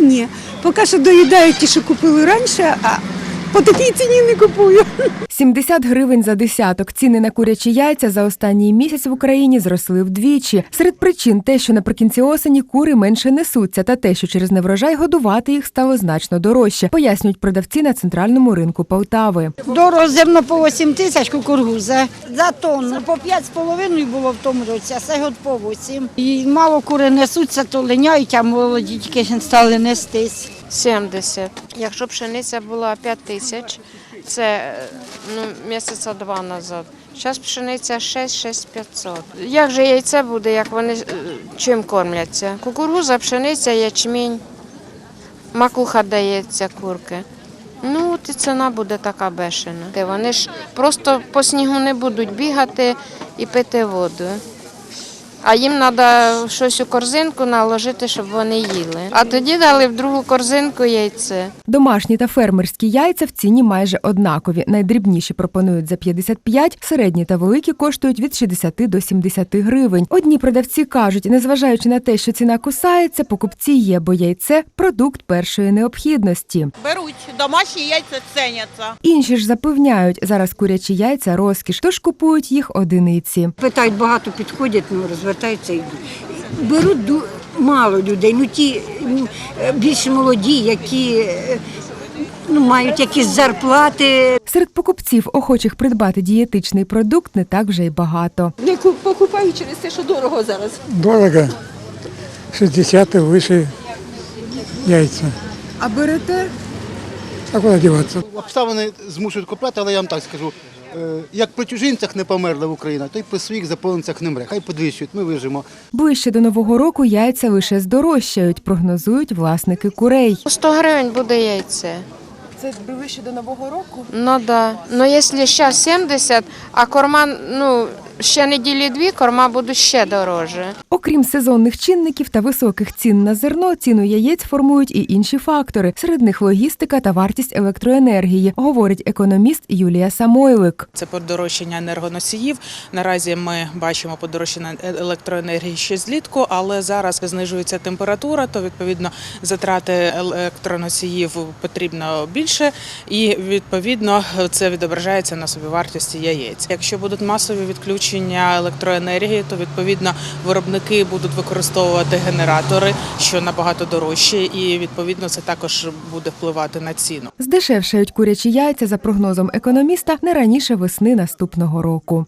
ні. Поки що доїдають ті, що купили раніше, а по такій ціні не купую. 70 гривень за десяток. Ціни на курячі яйця за останній місяць в Україні зросли вдвічі. Серед причин те, що наприкінці осені кури менше несуться, та те, що через неврожай годувати їх стало значно дорожче, пояснюють продавці на центральному ринку Полтави. Дорого зерно по 8 тисяч кукургуза. За тонну по 5,5 було в тому році, а цей год по 8. І мало кури несуться, то линяють, а молоді тільки стали нестись. 70. Якщо пшениця була 5 тисяч, це е, ну, місяця два назад. Зараз пшениця 6-6 500. Як же яйце буде, як вони е, чим кормляться? Кукуруза, пшениця, ячмінь, макуха дається курки. Ну, от і ціна буде така бешена. Вони ж просто по снігу не будуть бігати і пити воду. А їм треба щось у корзинку наложити, щоб вони їли. А тоді дали в другу корзинку яйце. Домашні та фермерські яйця в ціні майже однакові. Найдрібніші пропонують за 55, середні та великі коштують від 60 до 70 гривень. Одні продавці кажуть, незважаючи на те, що ціна кусається, покупці є, бо яйце продукт першої необхідності. Беруть домашні яйця ціняться. Інші ж запевняють, зараз курячі яйця розкіш, тож купують їх одиниці. Питають, багато підходять, ну розвертаються і йдуть. Беруть мало людей, ну ті більш молоді, які ну, мають якісь зарплати. Серед покупців, охочих придбати дієтичний продукт, не так вже й багато. Не ку- покупаю через те, що дорого зараз. Дорого. 60 и выше яйца. А берете? А куда деваться? Обставини змушують купляти, але я вам так скажу. Е, Як при чужинцях не померла в Україна, то й при своїх заполонцях не мре. Хай підвищують, ми вижимо. Ближче до нового року яйця лише здорожчають, прогнозують власники курей. 100 гривень буде яйце. Це ближче до нового року. Ну да. Ну якщо зараз 70, а корма, ну, ще неділі дві, корма будуть ще дороже. Окрім сезонних чинників та високих цін на зерно, ціну яєць формують і інші фактори. Серед них логістика та вартість електроенергії, говорить економіст Юлія Самойлик. Це подорожчання енергоносіїв. Наразі ми бачимо подорожчання електроенергії ще злітку, але зараз знижується температура, то відповідно затрати електроносіїв потрібно більше, і відповідно це відображається на собівартості яєць. Якщо будуть масові відключення електроенергії, то відповідно виробники будуть використовувати генератори, що набагато дорожче, і відповідно це також буде впливати на ціну. Здешевшають курячі яйця за прогнозом економіста не раніше весни наступного року.